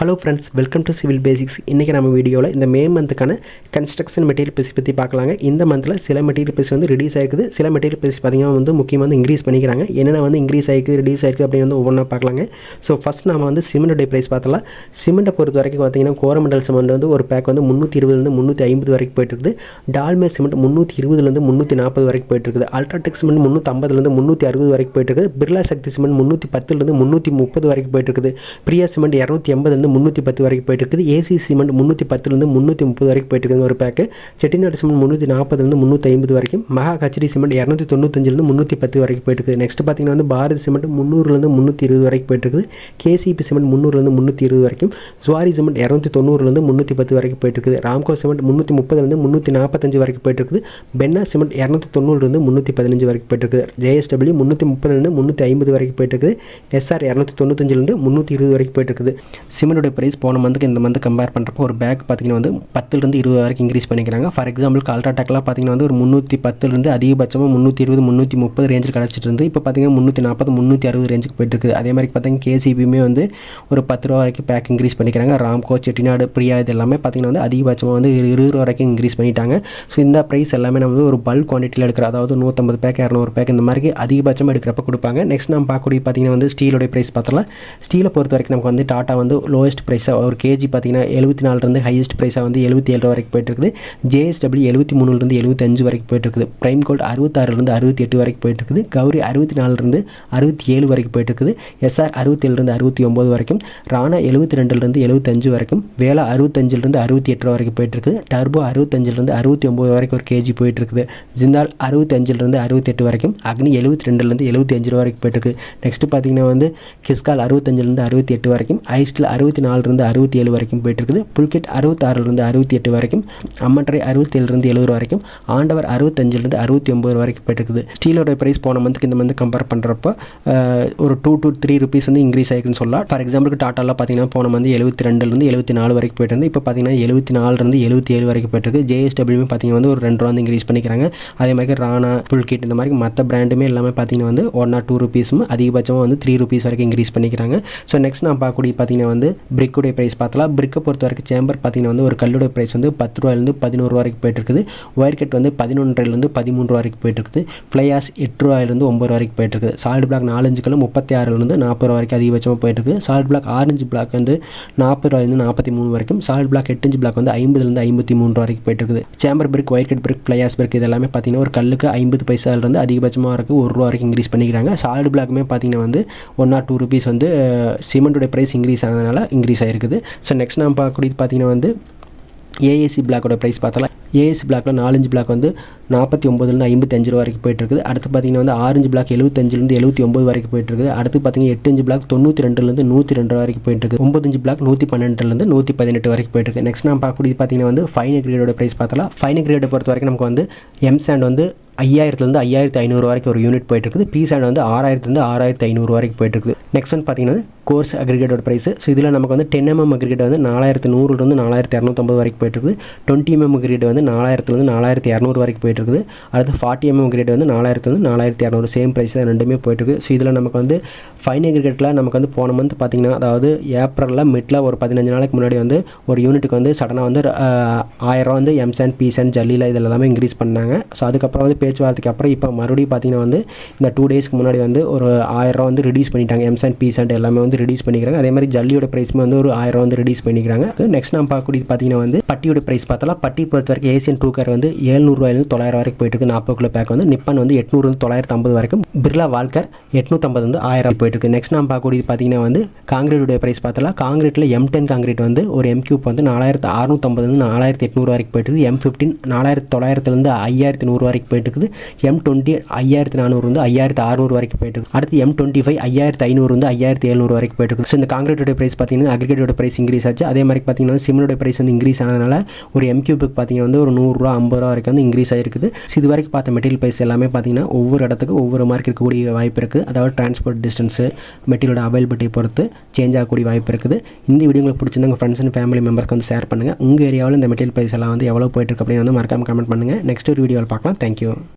Hello friends welcome to civil basics இன்றைக்கி நம்ம வீடியோவில் இந்த மே மந்த்துக்கான கன்ஸ்ட்ரக்ஷன் மெட்டீரியல் பேசி பற்றி பார்க்கலாங்க. இந்த மந்தில் சில மெட்டீரியல் பேசி வந்து ரிடியூஸ் ஆயிருக்குது. சில மெட்டீரியல் பேசி பார்த்திங்கன்னா வந்து முக்கியமாக வந்து இன்க்ரீஸ் பண்ணிக்கிறாங்க. என்னென்ன வந்து இன்க்ரீஸ் ஆயிருக்கு ரிடியூஸ் ஆயிருக்கு அப்படின்னு வந்து ஒவ்வொன்றா பார்க்கலாங்க. ஸோ ஃபஸ்ட் நம்ம வந்து சிமெண்ட்டுடைய ப்ரைஸ் பார்த்தலாம் சிமெண்ட்டை பொறுத்த வரைக்கும் பார்த்தீங்கன்னா கோரமண்டல் சிமெண்ட் வந்து ஒரு பேக் வந்து முந்நூற்றி இருபதுலேருந்து முந்நூற்றி ஐம்பது வரைக்கும் போயிட்டுருக்குது. டால்மே சிமெண்ட் முந்நூற்றி இருபதுலேருந்து முந்நூற்றி நாற்பது வரைக்கும் போயிட்டுருக்குது. அல்ட்ராடெக் சிமெண்ட் முந்நூற்றி ஐம்பதுலேருந்து முந்நூற்றி அறுபது வரைக்கும் போயிட்டுருக்குது. பிர்லா சக்தி சிமெண்ட் முந்நூற்றி பத்துலேருந்து முந்நூற்றி முப்பது வரைக்கும் போயிட்டுருக்குது. பிரியா சிமெண்ட் இரநூத்தி எண்பதுலேருந்து முந்நூற்றி பத்து வரைக்கும் போயிட்டு இருக்குது ஏசி சிமெண்ட் முந்நூற்றி பத்துலேருந்து முந்நூற்றி முப்பது வரைக்கும் போயிட்டு இருக்குது ஒரு பேக்கு செட்டிநாடு சிமெண்ட் முந்நூற்றி நாற்பதுலேருந்து முந்நூற்றி ஐம்பது வரைக்கும் மகா கச்சேரி சிமெண்ட் இரநூத்தி தொண்ணூத்தஞ்சிலேருந்து முந்நூற்றி பத்து வரைக்கும் போயிட்டு இருக்குது நெக்ஸ்ட் பார்த்தீங்கன்னா வந்து பாரதி சிமெண்ட் முந்நூறுலேருந்து முந்நூற்றி இருபது வரைக்கும் போயிட்டு இருக்குது கேசிபி சிமெண்ட் முந்நூறுலேருந்து முந்நூற்றி இருபது வரைக்கும் சுவாரி சிமெண்ட் இரநூத்தி தொண்ணூறுலேருந்து முந்நூற்றி பத்து வரைக்கும் போயிட்டு இருக்குது ராம்கோ சிமெண்ட் முந்நூற்றி முப்பதுலேருந்து முந்நூற்றி நாற்பத்தஞ்சு வரைக்கும் போயிட்டு இருக்குது பென்னா சிமெண்ட் இரநூத்தி தொண்ணூறுலேருந்து முந்நூற்றி பதினஞ்சு வரைக்கும் போயிட்டு இருக்குது ஜேஎஸ்டபிள்யூ முந்நூற்றி முப்பதுலேருந்து முந்நூற்றி ஐம்பது வரைக்கும் போயிட்டு இருக்குது எஸ்ஆர் இரநூத்தி தொண்ணூத்தஞ்சுலேருந்து முந்நூற்றி இருபது வரைக்கும் போயிட்டு இருக்குது சிமெண்டோட ப்ரைஸ் போன மந்த்துக்கு இந்த மந்த் கம்பேர் பண்ணுறப்போ ஒரு பேக் பார்த்தீங்கன்னா வந்து பத்துலேருந்து இருபது வரைக்கும் இன்க்ரீஸ் பண்ணிக்கிறாங்க. ஃபார் எக்ஸாம்பிள் அல்ட்ராடெக்லாம் பார்த்தீங்கன்னா வந்து ஒரு முந்நூற்றி பத்துலேருந்து அதிகபட்சமாக முந்நூற்றி இருபது முந்நூற்றி முப்பது ரேஞ்சில் கிடச்சிட்டு இருந்து இப்போ பார்த்தீங்கன்னா முந்நூற்றி நாற்பது முந்நூற்றி அறுபது ரேஞ்சுக்கு போயிட்டு இருக்குது. அதே மாதிரி பார்த்தீங்கன்னா கேசிபியுமே வந்து ஒரு பத்து ரூபா வரைக்கும் பேக் இன்க்ரீஸ் பண்ணிக்கிறாங்க. ராம்கோ செட்டிநாடு பிரியா இது எல்லாமே பார்த்தீங்கன்னா வந்து அதிகபட்சமாக வந்து இருபது ரூபா வரைக்கும் இன்க்ரீஸ் பண்ணிட்டாங்க. ஸோ இந்த ப்ரைஸ் எல்லாமே நம்ம வந்து ஒரு பல்க் குவான்டிட்டியில் எடுக்கிற அதாவது நூற்றம்பது பேக் இரநூறு பேக் இந்த மாதிரி அதிகபட்சமாக எடுக்கிறப்ப கொடுப்பாங்க. நெக்ஸ்ட் நம்ம பார்க்கக்கூடிய பார்த்தீங்கன்னா வந்து ஸ்டீலோடைய ப்ரைஸ் பார்த்துலாம் ஸ்டீலை பொறுத்த வரைக்கும் நமக்கு வந்து டாட்டா வந்து லோ லோவஸ்ட் ப்ரைஸாக ஒரு கேஜி பார்த்தீங்கன்னா எழுபத்தி நாலுலேருந்து ஹையஸ்ட் ப்ரைஸாக வந்து எழுபத்தி ஏழு வரைக்கும் போயிட்டு இருக்குது ஜேஎஸ்டபிள்யூ எழுபத்தி மூணுலேருந்து எழுபத்தஞ்சு வரைக்கும் போயிட்டு இருக்குது ப்ரைம் கோல்ட் அறுபத்தாறுலேருந்து அறுபத்தி எட்டு வரைக்கும் போயிட்டு இருக்குது கௌரி அறுபத்தி நாலுலேருந்து அறுபத்தி ஏழு வரைக்கும் போயிட்டு இருக்குது எஸ்ஆர் அறுபத்தேழுலேருந்து அறுபத்தி ஒம்பது வரைக்கும் ராணா எழுபத்தி ரெண்டுலேருந்து எழுபத்தஞ்சு வரைக்கும் வேலா அறுபத்தஞ்சிலேருந்து அறுபத்தி எட்டு வரைக்கும் போயிட்டு இருக்குது டர்போ அறுபத்தஞ்சிலேருந்து அறுபத்தி ஒம்பது வரைக்கும் ஒரு கேஜி போயிட்டு இருக்குது ஜிந்தால் அறுபத்தஞ்சிலேருந்து அறுபத்தெட்டு வரைக்கும் அக்னி எழுபத்தி ரெண்டுலேருந்து எழுபத்தி அஞ்சு ரூபா வரைக்கும் போயிட்டு இருக்குது நெக்ஸ்ட் பார்த்தீங்கன்னா வந்து கிஸ்கால் அறுபத்தஞ்சிலேருந்து அறுபத்தி எட்டு வரைக்கும் ஐஸ்டில் அறுபத்தி நாலுலேருந்து அறுபத்தி ஏழு வரைக்கும் போயிட்டு இருக்குது புல்கெட் அறுபத்தாறுலேருந்து அறுபத்தி எட்டு வரைக்கும் அம்மன்றை அறுபத்தேழுலேருந்து எழுபது வரைக்கும் ஆண்டவர் அறுபத்தஞ்சிலேருந்து அறுபத்தி ஒம்பது வரைக்கும் போயிட்டுருக்குது. ஸ்டீலோட ப்ரைஸ் போன மந்த்துக்கு இந்த மந்த் கம்பேர் பண்ணுறப்போ ஒரு டூ டூ த்ரீ ருபீஸ் வந்து இன்க்ரீஸ் ஆகிருக்குன்னு சொல்லலாம். ஃபார் எக்ஸாம்பிளுக்கு டாட்டாலாம் பார்த்தீங்கன்னா போன மந்த் எழுபத்தி ரெண்டுலேருந்து எழுபத்தி நாலு வரைக்கும் போயிட்டு இருந்து இப்போ பார்த்தீங்கன்னா எழுபத்தி நாலுலேருந்து எழுபத்தி ஏழு வரைக்கும் போயிட்டுருக்கு. ஜேஎஸ்டபிள்யூமே பார்த்தீங்கன்னா வந்து ஒரு ரெண்டு ரூபா வந்து இன்க்ரீஸ் பண்ணிக்கிறாங்க. அதே மாதிரி ராணா புல்கிட் இந்த மாதிரி மற்ற பிராண்டுமே எல்லாமே பார்த்தீங்கன்னா வந்து ஒன் ஆர் டூ ருபீஸும் அதிகபட்சமாக வந்து த்ரீ ருபீஸ் வரைக்கும் இன்க்ரீஸ் பண்ணிக்கிறாங்க. ஸோ நெக்ஸ்ட் நான் பார்க்கக்கூடிய பார்த்தீங்கன்னா வந்து பிரிக்குடைய ப்ரைஸ் பார்த்தலாம். பிரிக்கை பொறுத்த வரைக்கும் சேம்பர் பார்த்தீங்கன்னா வந்து ஒரு கல்லுடைய ப்ரைஸ் வந்து பத்து ரூபாயிலேருந்து பதினோரு வரைக்கும் போயிட்டு இருக்குது ஒயர் கட் வந்து பதினொன்றிலிருந்து பதிமூன்று வரைக்கும் போயிட்டு இருக்குது ஃப்ளையாஸ் எட்டு ரூபாயிலிருந்து ஒம்பது வரைக்கும் போயிட்டு இருக்குது சால்ட் பிளாக் நாலஞ்சு கிலோ முப்பத்தி ஆறுலேருந்து நாற்பது ரூபா வரைக்கும் அதிகபட்சமாக போயிட்டு இருக்குது சால்ட் பிளாக் ஆரஞ்சு பிளாக் வந்து நாற்பது ரூபாயிலிருந்து நாற்பத்தி மூணு வரைக்கும் சால்ட் பிளாக் எட்டஞ்சு பிளாக் வந்து ஐம்பதுலேருந்து ஐம்பத்தி மூணு ரூபா வரைக்கும் போயிட்டு இருக்குது chamber brick wire cut brick fly ash brick இதெல்லாமே பார்த்தீங்கன்னா ஒரு கல்லுக்கு ஐம்பது பைசாலேருந்து அதிகபட்சமாக இருக்குது ஒரு ரூபா வரைக்கும் இன்க்ரீஸ் பண்ணிக்கிறாங்க சால்ட் பிளாக்குமே பார்த்தீங்கன்னா வந்து ஒன் ஆர் டூ ருபீஸ் வந்து சிமெண்ட்டோட ப்ரைஸ் இன்க்ரீஸ் ஆனதுனால இன்க்ரீஸ் ஆகிருக்குது ஸோ நெக்ஸ்ட் நம்ம பார்க்கக்கூடியது பார்த்தீங்கன்னா வந்து ஏஏசி பிளாக்கோட ப்ரைஸ் பார்த்தாலும் ஏஎஸ் பிளாக்ல நாலஞ்சு பிளாக் வந்து நாற்பத்தி ஒம்பதுலேருந்து ஐம்பத்தஞ்சு ரூபா வரைக்கும் போயிட்டுருக்குது. அடுத்து பார்த்தீங்கன்னா வந்து ஆரஞ்சு பிளாக் எழுபத்தஞ்சிலேருந்து எழுபத்தி ஒம்பது வரைக்கும் போயிட்டுருக்குது. அடுத்து பார்த்தீங்கன்னா எட்டு பிளாக் தொண்ணூற்றி ரெண்டுலேருந்து நூற்றி ரெண்டு ரூபா வரைக்கும் போயிட்டுருக்கு ஒம்பத்தஞ்சு பிளாக் நூற்றி பன்னெண்டுலேருந்து நூற்றி பதினெட்டு வரைக்கும் போயிட்டுருக்கு. நெக்ஸ்ட் நான் பார்க்கக்கூடியது பார்த்தீங்கன்னா வந்து ஃபைன் கிரேடோட ப்ரைஸ் பார்த்தாலும் ஃபைன் கிரேடை பொறுத்த வரைக்கும் நமக்கு வந்து எம் சாண்ட் வந்து ஐயாயிரத்துலேருந்து ஐயாயிரத்து ஐநூறு வரைக்கும் ஒரு யூனிட் போயிட்டு இருக்குது பி சாண்ட் வந்து ஆறாயிரத்துலேருந்து ஆறாயிரத்து ஐநூறு வரைக்கும் போயிட்டு இருக்குது நெக்ஸ்ட் வந்து பார்த்தீங்கன்னா கோர்ஸ் அக்ரிகேட்டோட ப்ரைஸ் ஸோ இதில் நமக்கு வந்து டென் எம்எம் அக்ரிகேட் வந்து நாலாயிரத்து நூறுலேருந்து நாலாயிரத்து இரநூத்தம்பது வரைக்கும் போயிட்டு இருக்குது டுவெண்ட்டி எம்எம் அக்ரிகேட் வந்து நாலாயிரத்துலேருந்து நாலாயிரத்து இரநூறு வரைக்கும் போயிட்டு இருக்குது அடுத்து ஃபார்ட்டி எம்எம் அக்ரிகேட் வந்து நாலாயிரத்து நாலாயிரத்தி இரநூறு சேம் ப்ரைஸ் தான் ரெண்டுமே போயிட்டு இருக்குது ஸோ இதில் நமக்கு வந்து ஃபைன் அக்ரிகேட்டில் நமக்கு வந்து போன மந்த் பார்த்திங்கன்னா அதாவது ஏப்ரலில் மிட்டில் ஒரு பதினஞ்சு நாளைக்கு முன்னாடி வந்து ஒரு யூனிட்டுக்கு வந்து சடனாக வந்து ஆயிரம் வந்து எம்சன் பிசன் ஜல்லியில் இதில் எல்லாமே இன்க்ரீஸ் பண்ணாங்க. ஸோ அதுக்கப்புறம் வந்து பேச்சுவார்த்தைக்கு அப்புறம் இப்போ மறுபடியும் பார்த்திங்கன்னா வந்து இந்த டூ டேஸ்க்கு முன்னாடி வந்து ஒரு ஆயிரம் வந்து ரிடியூஸ் பண்ணிட்டாங்க. எம்சன் பீசன்ட் எல்லாமே வந்து ரிடியூஸ் பண்ணிக்கிறாங்க. அதே மாதிரி ஜல்லியோட ப்ரைஸுமே வந்து ஒரு ஆயிரம் வந்து ரிடியூஸ் பண்ணிக்கிறாங்க. நெக்ஸ்ட் நம்ம பார்க்கக்கூடியது பார்த்தீங்கன்னா வந்து பட்டியோட ப்ரைஸ் பார்த்தாலும் பட்டி பொறுத்த வரைக்கும் ஏசியன் டூ கார் வந்து ஏழ்நூறுவாயிலிருந்து தொள்ளாயிரம் வரைக்கும் போயிட்டு இருக்கு. நாற்பது கிலோ பேக் வந்து நிப்பன் வந்து எட்நூறு தொள்ளாயிரத்து ஐம்பது வரைக்கும். பிர்லா வால்கர் எட்நூற்றம்பது வந்து ஆயிரம் போயிட்டு இருக்கு. நெக்ஸ்ட் நம்ம பார்க்கக்கூடியது பார்த்தீங்கன்னா வந்து காங்கிரீட்டுடைய ப்ரைஸ் பார்த்தலாம் காங்கிரீட்டில் எம் டென் காங்கிரீட் வந்து ஒரு எம் கியூப் வந்து நாலாயிரத்து அறுநூற்றம்பது வந்து நாலாயிரத்து எட்நூறு வரைக்கும் போயிட்டு இருக்குது எம் ஃபிஃப்டின் நாலாயிரத்து தொள்ளாயிரத்துலேருந்து ஐயாயிரத்து நூறு வரைக்கும் போயிட்டு இருக்குது. எம் டுவெண்ட்டி ஐயாயிரத்து நானூறு வந்து ஐயாயிரத்து அறுநூறு வரைக்கும் போயிட்டு இருக்குது அடுத்து எம் டுவெண்ட்டி ஃபைவ் ஐயாயிரத்து ஐநூறு வந்து ஐயாயிரத்து எழுநூறு வரைக்கும் போயிட்டு இருக்குது ஸோ இந்த காங்கிரீட்டோட ப்ரைஸ் பார்த்தீங்கன்னா அக்ரிகேட்டோட ப்ரைஸ் இன்க்ரீஸ் ஆச்சு. அதே மாதிரி பார்த்தீங்கன்னா சிமெண்டோட ப்ரைஸ் வந்து இன்க்ரீஸ் ஆனதுனால ஒரு எம்கியூபுக்கு பார்த்தீங்கன்னா வந்து ஒரு நூறுரூவா ஐம்பது ரூபா வரைக்கும் வந்து இன்க்ரீஸ் ஆகிருக்குது ஸோ இது வரைக்கும் பார்த்த மெட்டீரியல் ப்ரைஸ் எல்லாமே பார்த்தீங்கன்னா ஒவ்வொரு இடத்துக்கு ஒவ்வொரு மார்க் இருக்கக்கூடிய வாய்ப்பு இருக்குது அதாவது டிரான்ஸ்போர்ட் டிஸ்டன்ஸு மெட்டீரியலோட அவைலபிலிட்டியை பொறுத்து சேஞ்ச் ஆகக்கூடிய வாய்ப்பு இருக்குது. இந்த வீடியோ உங்களுக்கு பிடிச்சிருந்தா உங்கள் ஃப்ரெண்ட்ஸ் அண்ட் ஃபேமிலி மெம்பர்ஸ்க்கு வந்து ஷேர் பண்ணுங்கள் உங்கள் ஏரியாவில் இந்த மெட்டீரியல் ப்ரைஸ் எல்லாம் வந்து எவ்வளோ போயிட்டு இருக்கு அப்படின்னு வந்து மறக்காம கமெண்ட் பண்ணுங்கள் நெக்ஸ்ட் ஒரு வீடியோவில் பார்க்கலாம். தேங்க்யூ